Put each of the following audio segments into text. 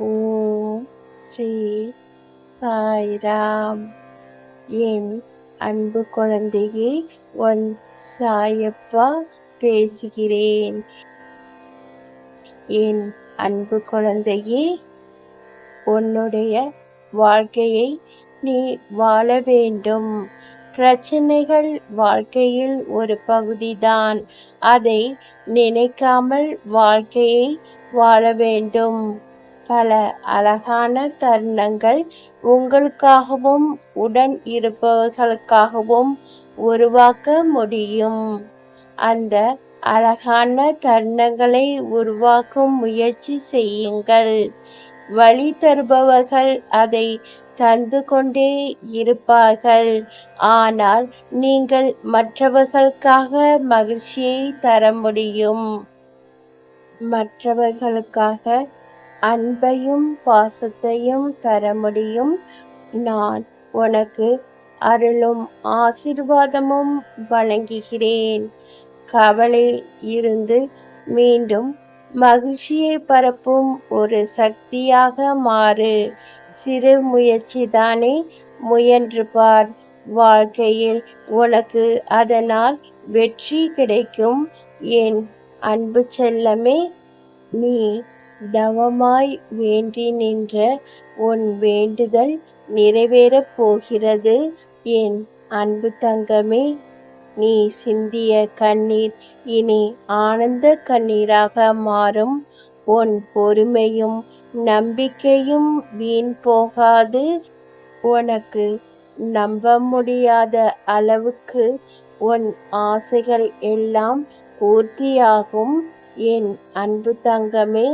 ஓம் ஸ்ரீ சாய்ராம் என் அன்பு குழந்தையே ஒன் சாயப்பா பேசுகிறேன். என் அன்பு குழந்தையே உன்னுடைய வாழ்க்கையை நீ வாழ வேண்டும். பிரச்சனைகள் வாழ்க்கையில் ஒரு பகுதிதான். அதை நினைக்காமல் வாழ்க்கையை வாழ வேண்டும். பல அழகான தருணங்கள் உங்களுக்காகவும் உடன் இருப்பவர்களுக்காகவும் உருவாக்க முடியும். அந்த அழகான தருணங்களை உருவாக்கும் முயற்சி செய்யுங்கள். வழி தருபவர்கள் அதை தந்து கொண்டே இருப்பார்கள். ஆனால் நீங்கள் மற்றவர்களுக்காக மகிழ்ச்சியை தர முடியும். மற்றவர்களுக்காக அன்பையும் பாசத்தையும் தர முடியும். நான் உனக்கு அருளும் ஆசிர்வாதமும் வழங்குகிறேன். கவலை இருந்து மீண்டும் மகிழ்ச்சியை பரப்பும் ஒரு சக்தியாக மாறு. சிறு முயற்சி தானே முயன்று பார். வாழ்க்கையில் உனக்கு அதனால் வெற்றி கிடைக்கும். என் அன்பு செல்லமே நீ தவமாய் வேண்டி நின்ற உன் வேண்டுதல் நிறைவேறப் போகிறது. என் அன்பு தங்கமே நீ சிந்திய கண்ணீர் இனி ஆனந்த கண்ணீராக மாறும். உன் பொறுமையும் நம்பிக்கையும் வீண் போகாது. உனக்கு நம்ப முடியாத அளவுக்கு உன் ஆசைகள் எல்லாம் பூர்த்தியாகும். என் அன்பு தங்கமே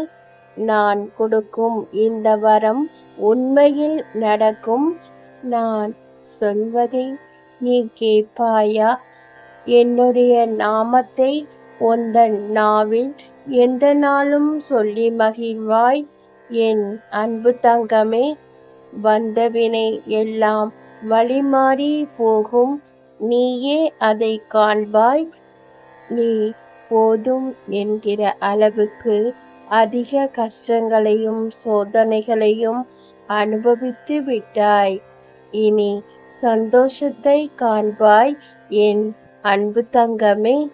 நான் கொடுக்கும் இந்த வரம் உண்மையில் நடக்கும். நான் சொல்வதை நீ கேட்பாயா? என்னுடைய நாமத்தை உந்தன் நாவில் எந்த நாளும் சொல்லி மகிழ்வாய்? என் அன்பு தங்கமே வந்தவினை எல்லாம் வழிமாறி போகும். நீயே அதை காண்பாய். நீ போதும் என்கிற அளவுக்கு அதிக கஷ்டங்களையும் சோதனைகளையும் அனுபவித்து விட்டாய். இனி சந்தோஷத்தை காண்பாய். என் அன்பு தங்கமே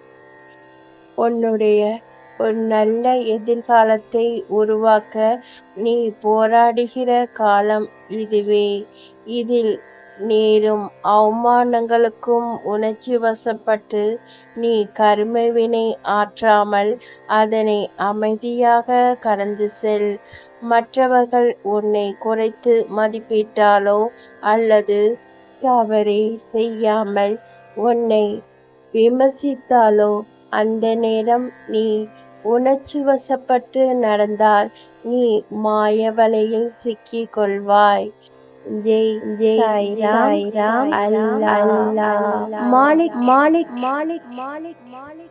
உன்னுடைய ஒரு நல்ல எதிர்காலத்தை உருவாக்க நீ போராடுகிற காலம் இதுவே. இதில் நேரும் அவமானங்களுக்கும் உணர்ச்சி வசப்பட்டு நீ கருமை வினை ஆற்றாமல் அதனை அமைதியாக கடந்து செல். மற்றவர்கள் உன்னை குறைத்து மதிப்பிட்டாலோ அல்லது தவறே செய்யாமல் உன்னை விமர்சித்தாலோ அந்த நேரம் நீ உணர்ச்சி வசப்பட்டு நடந்தால் நீ மாய வலையில் சிக்கிக் கொள்வாய். जय जय साई राम अल्लाह मालिक मालिक मालिक मालिक मालिक